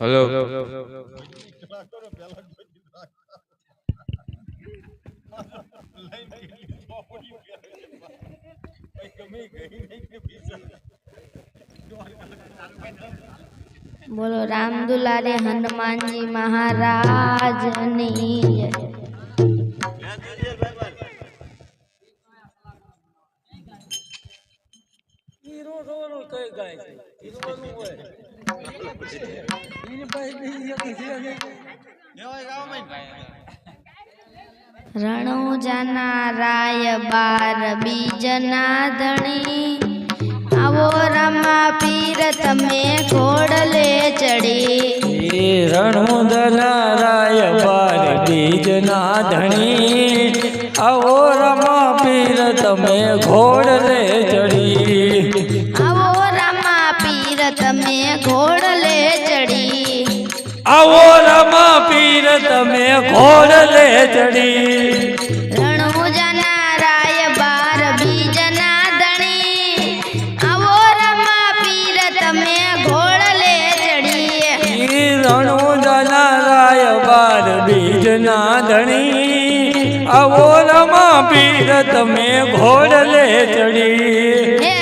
Hello બોલો રામ દુલારે હનુમાનજી મહારાજની જય. કઈ ગાય છે? રણુજાના રાય બાર બીજના ધણી આવો રમા પીર, તમે ઘોડલે ચડી. રણુદના રાય બાર બીજના ધણી આવો રમા પીર, તમે ઘોડલે ચડી. પીર તમે ઘોડલે ચડી. આવો રમા પીર તમે ઘોડલે ચડી. રણુજાના રાય બાર બીજના ધણી. આવો રમા પીર તમે ઘોડલે ચડી. ઈ રણુદના રાય બાર બીજના ધણી. આવો રમા પીર તમે ઘોડલે ચડી.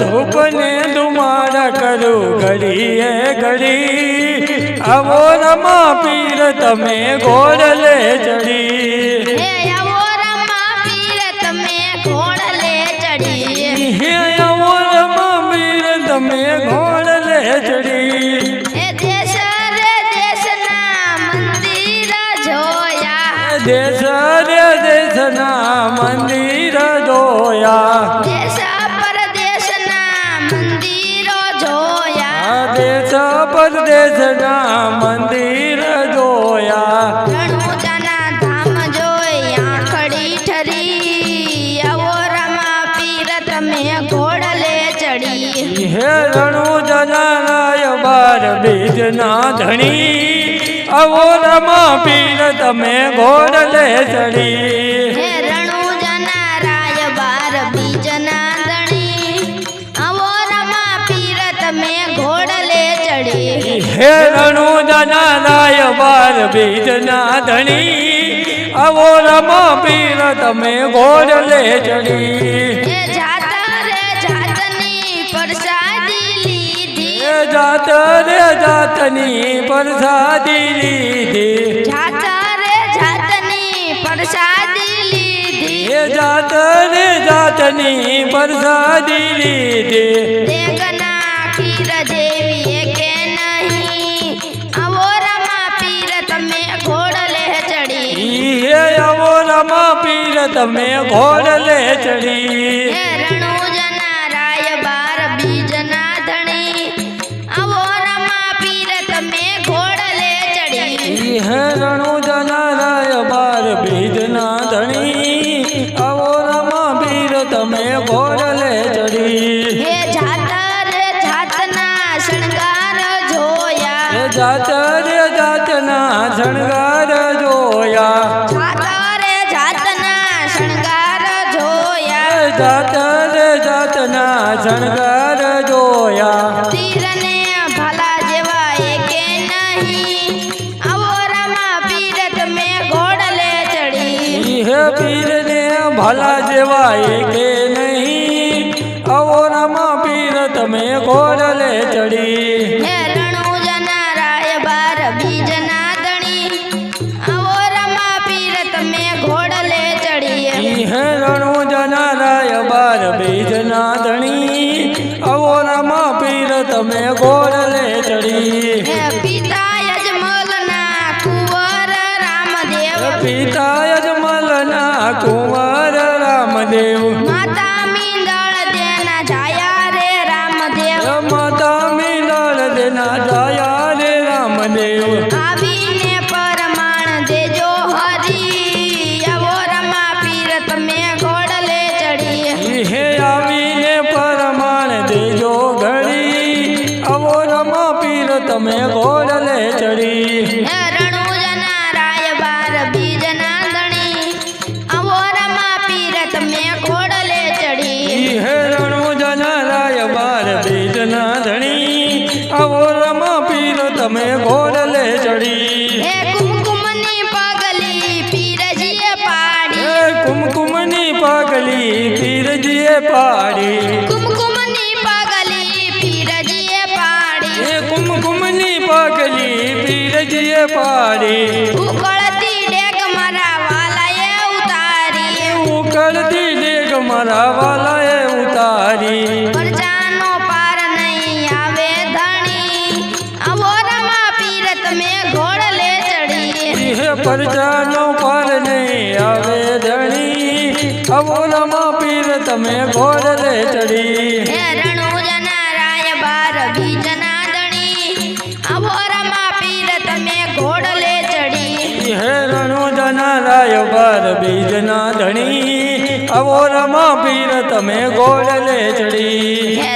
ધૂપને ધુમાડા કરું? ઘડીએ ઘડી. આવો રમા પીર તમે ઘોડલે ચડી. આવો રમા પીર તમે ઘોડલે ચડી. આવો રમા પીર તમે ઘોડલે ચડી. દેશ રે દેશના મંદિર જોયા. પરદેશના મંદિર જોયા રણુજાના ધામ જોઈ આંખડી ઠરી આવો રમા પીર તમે ઘોડલે ચડી. હે રણુ જનારાય બાર બીજના ધણી આવો રમા પીર ચડી હે રણુ જનારાય બાર બીજના ધણી. આવો રમો પીર તમે ઘોડલે ચડી. જાત રે જાતની પ્રસાદી લીધી. જાત રે જાતની પ્રસાદી લીધી. જાત રે જાતની પરસાદી લીધી. હે આવો રમા પીર તમે ઘોડલે ચડી જાતના જણગર જોયા. તીરને ભલા જેવા એકે નહીં. આવો રમા પીર તમે ઘોડલે ચડી. હે પીરને ભલા જેવા એકે નહીં. આવો રમા પીર તમે ઘોડલે ચડી. તમે ગોડલે ચડી. હે કુમકુમની પગલી પીરજીએ પાડી. હે કુમકુમની પગલી પીરજીએ પાડી. કુમકુમની પગલી પીરજીએ પાડી. ઉકળતી ડેક મારા વાલાએ ઉતારી. ઉકળતી ડેક મારા વાલાએ પરજાનો પર નહીં આવે ધણી. અવોલમાં પીર તમે ઘોડલે ચડી. હે રણુજના રાય બાર બીજના દણી આવો રમા પીર તમે ઘોડલે ચડી. હે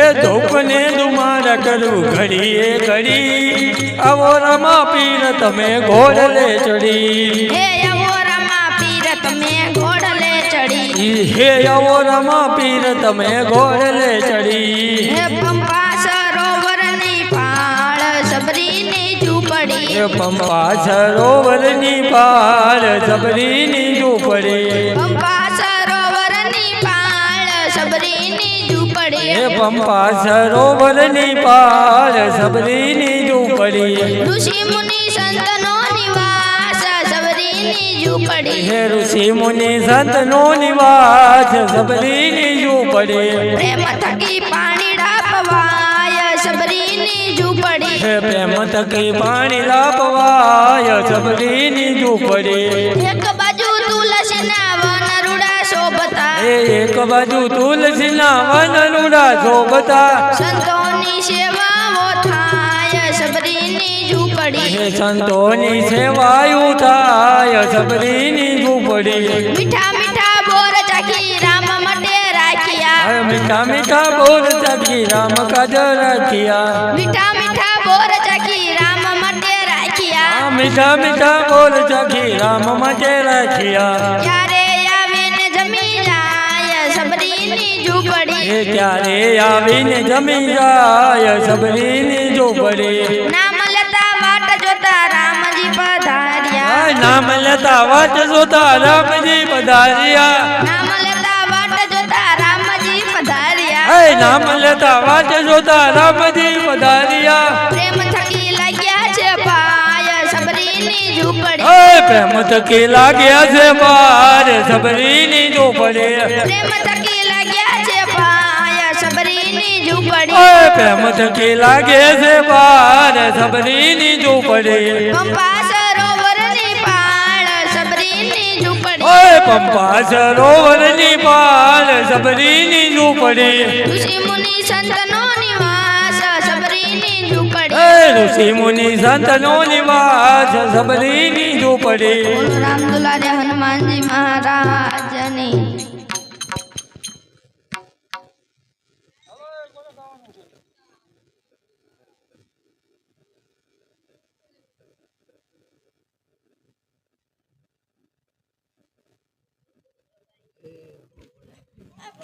હે ધૂપને દુમાર કરું ઘડીએ ઘડી. આવો રમા પીર તમે ઘોડલે ચડી. હે આવો રમા પીર તમે ઘોડલે ચડી. હે અવો રમા પીર તમે ઘોડલે ચડી. હે પંપા સરોવરની પાળ સબરીની ઝૂંપડી. હે પંપા સરોવરની પાર સબરીની ઝૂંપડી. પંપા સરોવરની પાર સબરીની ઝૂંપડી. ઋષિ મુનિ સંતનો નિવાસ સબરીની ઝૂંપડી. હે ઋષિ મુનિ સંતનો નિવાસ સબરીની ઝૂંપડી. પ્રેમ થકી પાણી ડાપવાય સબરીની ઝૂંપડી. હે પ્રેમ થકી પાણી ડાપવાય સબરી ની ઝૂંપડી એક બાજુ તુલસીના વનલુડા બધા સંતોની સેવાઓ થાય સબરીની ઝૂંપડી. સંતોની સેવાયુ થાય સબરીની ઝૂંપડી. મીઠા મીઠા બોર ચાખી રામ માટે રાખ્યા. મીઠા મીઠા બોર સખી રામ કાજ રાખ્યા. મીઠા મીઠા બોર ચાખી રામ માટે રાખ્યા. મીઠા મીઠા બોર સખી રામ માટે રાખ્યા. ઝૂંપડી એ ત્યારે આવીને જમી જાય સબરીની ઝૂંપડી નામ લેતા વાટ જોતા રામજી પધાર્યા. નામ લેતા વાટ જોતા રામજી પધાર્યા. નામ લેતા વાટ જોતા રામજી પધાર્યા. હે નામ લેતા વાટ જોતા રામજી પધાર્યા. પ્રેમ થકી લાગ્યા છે પાય સબરીની ઝૂંપડી હે પ્રેમ થકી લાગ્યા છે બાર સબરીની ઝૂંપડી પ્રેમ થકી લાગ્યા ઝૂંપડી. પ્રેમ થકી લાગે છે બાર સબરીની ઝૂંપડી. પંપા સરોવરની પાળ પાર ઝૂંપડી. ઓય પંપા પાર સબરીની ઝૂંપડી. ઋષિ મુનિ સંતનો નિવાસ સબરીની ઝૂંપડી. ઋષિ મુનિ સંતનો નિવાસ સબરીની ઝૂંપડી. રામ દુલારે હનુમાનજી મહારાજની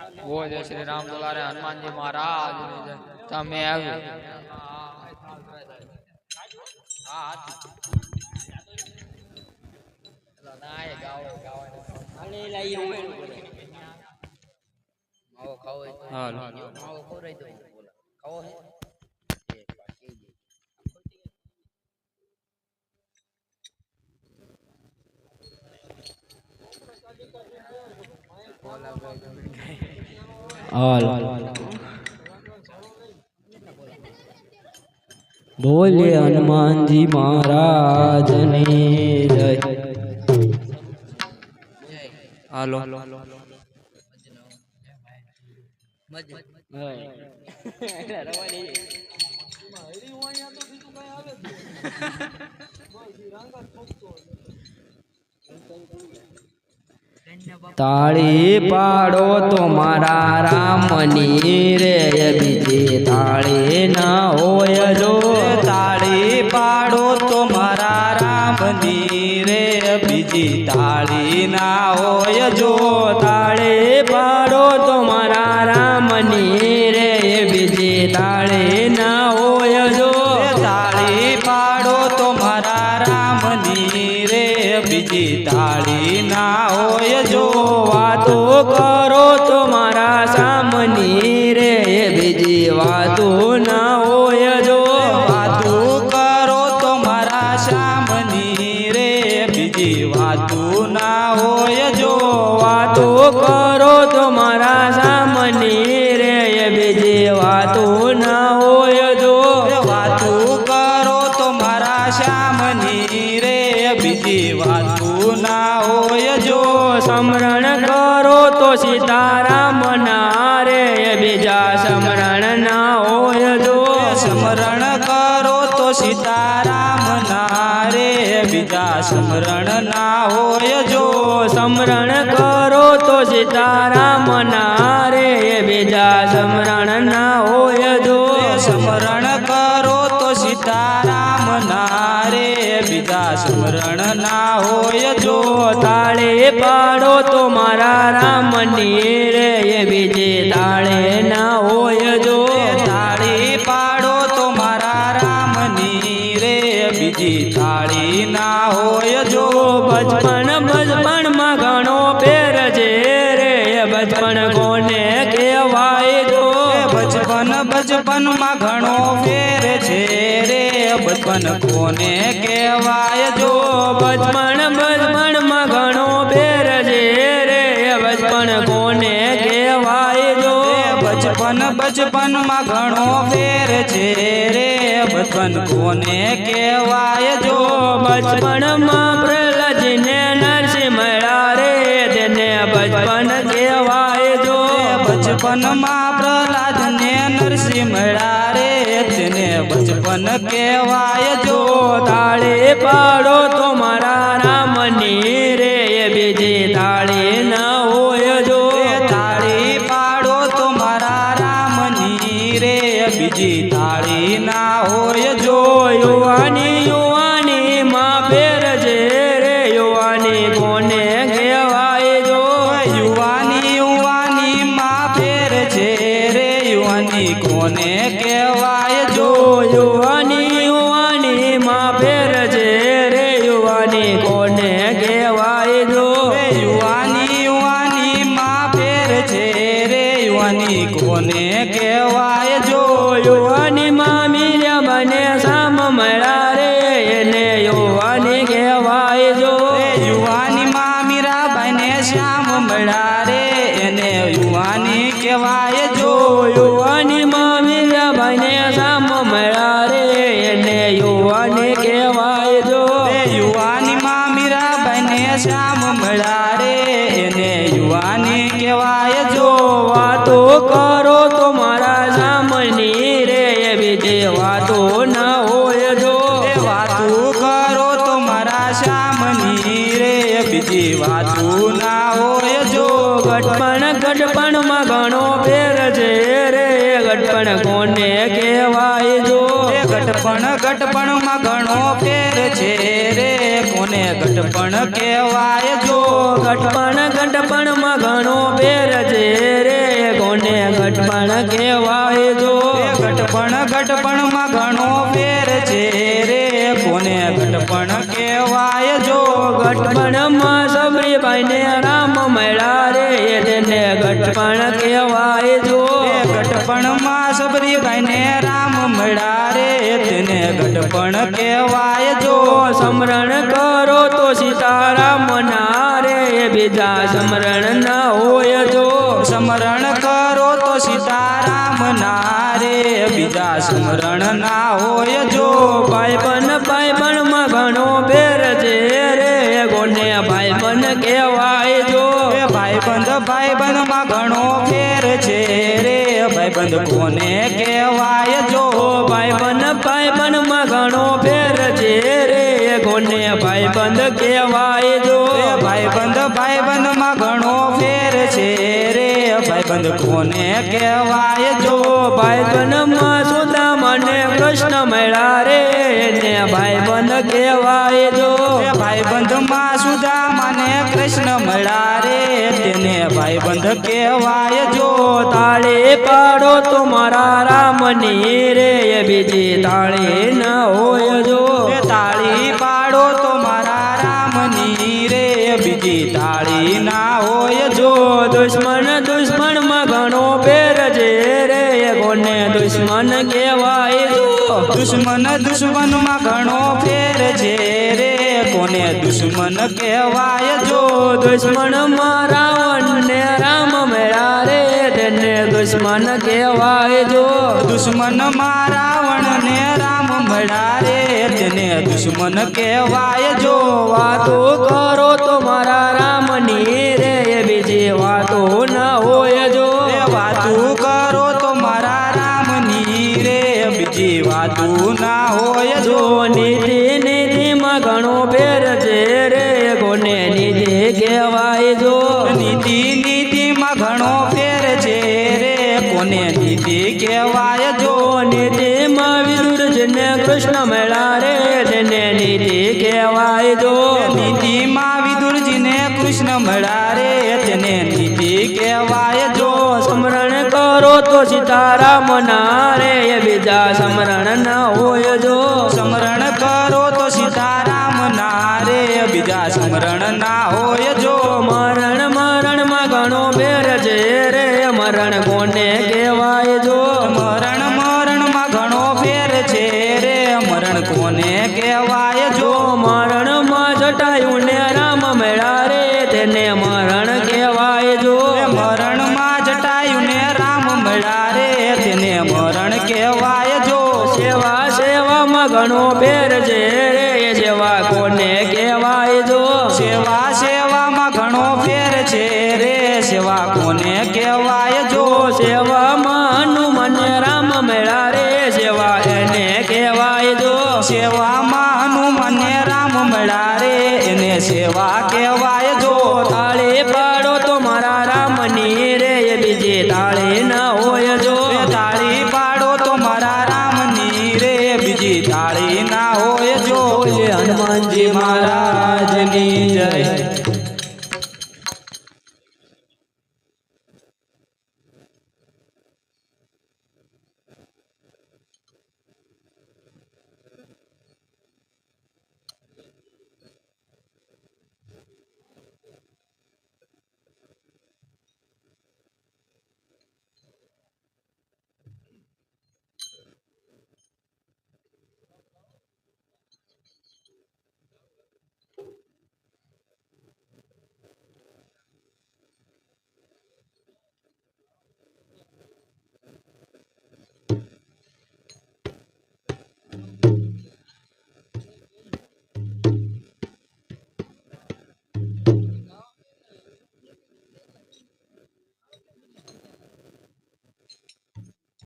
ઓ જય શ્રી રામ દુલારે હનુમાનજી મહારાજ તમે આવ્યું હાલો. બોલે હનુમાનજી મહારાજની જય. હાલો. તાળી પાડો તો મારા રામની રે બીજી તાળી ના હોય જો. તાળી પાડો તો મારા રામની રે બીજી તાળી ના હોય જો. તાળી પાડો તો સીતારામ ના રે બીજા સમરણ ના હોય જો. સમરણ કરો તો સીતારામ ના રે બીજા સમરણ ના હોય જો. તાળે પાડો તો મારા રામની રે બીજે તાળે ના હોય બચપન બચપનમાં ઘણો ફેર છે રે. બચપન કોને કહેવાય જો બચપનમાં પ્રહલાદને નરસિંહ મળ્યા રે. તેને બચપન કહેવાય જો બચપનમાં પ્રહલાદ ને નરસિંહ મળ્યા રે. તેને બચપન કહેવાય જો તાળે પાડો તો મારા રામની રે. બીજી તાળી ના બીજી તાળી ના હોય જો કહેવાય ઘણો ફેર છે રે ગટપણ કોને કહેવાય જો? ગટપણ ગટપણમાં ઘણો ફેર છે રે કોને ગટપણ કહેવાય જો? ગટપણ ગટપણમાં ઘણો ફેર છે રે કોને ગટપણ કહેવાય જો? ગટપણ ગટપણમાં ઘણો ફેર છે રે કોને ગટપણ કહેવાય જો? ગટપણમાં સબરીબાઈ ને રામ મળ્યા રે ગટપણ કહેવાય જો. એ ગટપણમાં સબરીબાઈ ને રામ મળ્યા રે તેને ગટપણ કહેવાય જો. સમરણ કરો તો સીતારામ ના રે બીજા સમરણ ના હોય જો. સમરણ કરો તો સીતારામ ના રે બીજા સ્મરણ ના હોય જો. ભાઈબંધ કોને કહેવાય? જો ભાઈબંધમાં સુધા મને કૃષ્ણ મળ્યા રે ને ભાઈબંધ કહેવાય. જો ભાઈબંધમાં સુધા મને કૃષ્ણ મળ્યા રે, તેને ભાઈબંધ કહેવાય. જો તાળે પાડો તો મારા રામની રે, બીજી તાળી ન હોય. જો તાળી દુશ્મન કહેવાય દુશ્મન દુશ્મન દુશ્મનમાં ઘણો ફેર છે રે. કોને દુશ્મન કહેવાય જો? દુશ્મન રાવણ ને રામ મેળા રે તેને દુશ્મન કહેવાય જો. દુશ્મન રાવણ ને રામ મળ્યા રે તેને દુશ્મન કહેવાય જો. વાતો કરો તો મારા રામની રે. બીજી વાતો છે રે કોને નીતિ કહેવાય જો? નીતિ નીતિમાં ઘણો ફેર છે રે કોને નીતિ કહેવાય જો? નીતિમાં વિદુરજને કૃષ્ણ મેળા રે તેને નીતિ કહેવાય જો? નીતિમાં વિદુરજીને કૃષ્ણ મળ્યા રે તેને નીતિ કહેવાય જો? સ્મરણ કરો તો સીતારામ ના રે બીજા સ્મરણ મરણ કોને કહેવાય? સેવામાં હનુમાન રામ મળ્યા રે એને સેવા કહેવાય.